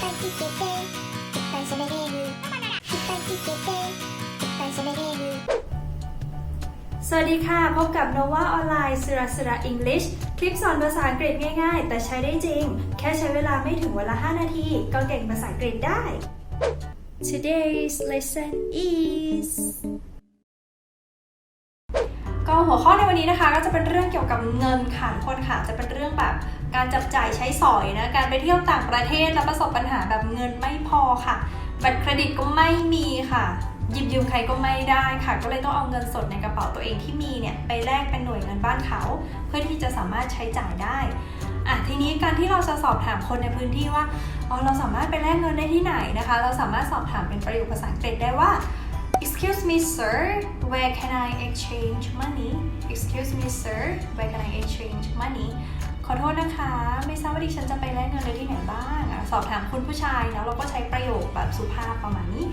ぱい聞けていっぱい喋れるいっぱい聞けていっぱい喋れる สวัสดีค่ะ พบกับ Nova ออนไลน์สุรสุร English คลิปสอนภาษาอังกฤษง่ายๆ แต่ใช้ได้จริง แค่ใช้เวลาไม่ถึงวันละ 5 นาที ก็เก่งภาษาอังกฤษได้ Today's lesson is ก็หัวข้อในวันนี้นะคะ ก็จะเป็นเรื่องเกี่ยวกับเงินค่ะทุกคนค่ะ จะเป็นเรื่องแบบ การจับจ่ายใช้สอยนะ การไปเที่ยวต่างประเทศแล้วประสบปัญหาแบบเงินไม่พอค่ะ บัตรเครดิตก็ไม่มีค่ะ หยิบยืมใครก็ไม่ได้ค่ะ ก็เลยต้องเอาเงินสดในกระเป๋าตัวเองที่มีเนี่ยไปแลกเป็นหน่วยเงินบ้านเขา เพื่อที่จะสามารถใช้จ่ายได้อะทีนี้การที่เราจะสอบถามคนในพื้นที่ว่าอ๋อเราสามารถไปแลกเงินได้ที่ไหนนะคะ เราสามารถสอบถามเป็นประโยคภาษาอังกฤษได้ว่า Excuse me sir where can I exchange money Excuse me sir where can I exchange อโทษนะคะ ไม่ทราบว่าดิฉันจะไปแลกเงินได้ที่ไหนบ้างสอบถามคุณผู้ชายนะเราก็ใช้ประโยคแบบสุภาพประมาณนี้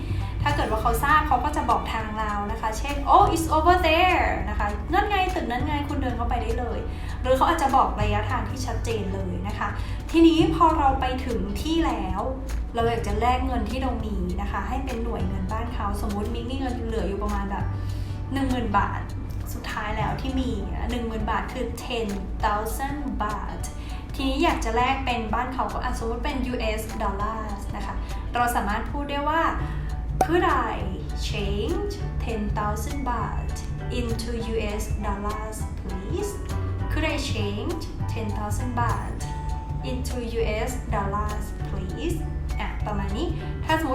ถ้าเกิดว่าเขาทราบเขาก็จะบอกทางเรานะคะ เช่น oh it's over there นะคะนั่นไงตึกนั้นไงคุณเดินเข้าไปได้เลย หรือเขาอาจจะบอกระยะทางที่ชัดเจนเลยนะคะ ทีนี้พอเราไปถึงที่แล้ว เราอยากจะแลกเงินที่เรามีนะคะ ให้เป็นหน่วยเงินบ้านเขาสมมติมิกมีเงินเหลืออยู่ประมาณแบบ10,000 บาทสุดท้ายแล้วที่มี หนึ่งหมื่นบาทคือ 10,000 บาท ทีนี้อยากจะแลกเป็นบ้านเขาก็อะสมมติเป็น US dollars นะคะ เราสามารถพูดได้ว่า Could I change 10,000 baht into US dollars please Could I change 10,000 baht into US dollars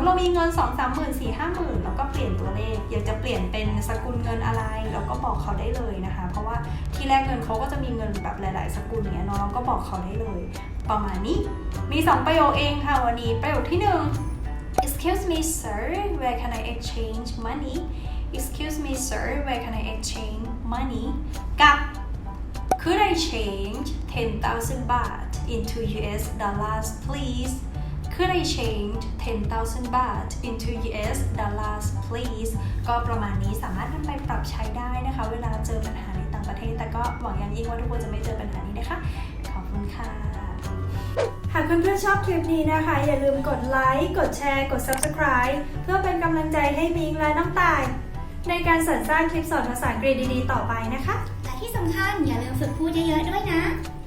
ติเรามีเงิน 2 3 0 0 0 4 5 0 0 0 0เราก็เปลี่ยนตัวเลข อยากจะเปลี่ยนเป็นสกุลเงินอะไร เราก็บอกเขาได้เลยนะคะ เพราะว่าที่แรกเงินเขาก็จะมีเงินแบบหลาย ๆ สกุลเนี้ยเนาะเราก็บอกเขาได้เลย ประมาณนี้ มี 2 ประโยคเองค่ะวันนี้ ประโยคที่ 1 Excuse me sir where can I exchange money Excuse me sir where can I exchange money กับ Could I change 10,000 baht into US dollars please Could I change 10,000 baht into US dollars please ก็ประมาณนี้สามารถนำไปปรับใช้ได้นะคะ เวลาเจอปัญหาในต่างประเทศ แต่ก็หวังอย่างยิ่งว่าทุกคนจะไม่เจอปัญหานี้นะคะ ขอบคุณค่ะ หากเพื่อนๆชอบคลิปนี้นะคะ อย่าลืมกดไลค์ กดแชร์ กด Subscribe เพื่อเป็นกำลังใจให้มิงและน้องตาย ในการสรรสร้างคลิปสอนภาษาอังกฤษดีๆ ต่อไปนะคะ และที่สำคัญอย่าลืมฝึกพูดเยอะๆด้วยนะ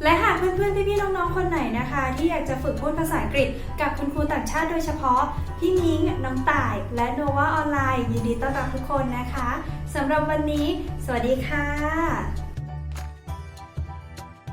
และหากเพื่อนๆ พี่ๆ น้องๆ คนไหนนะคะ ที่อยากจะฝึกพูดภาษาอังกฤษ กับคุณครูต่างชาติโดยเฉพาะ พี่มิ้ง น้องต่าย และโนวาออนไลน์ ยินดีต้อนรับทุกคนนะคะสำหรับวันนี้ สวัสดีค่ะ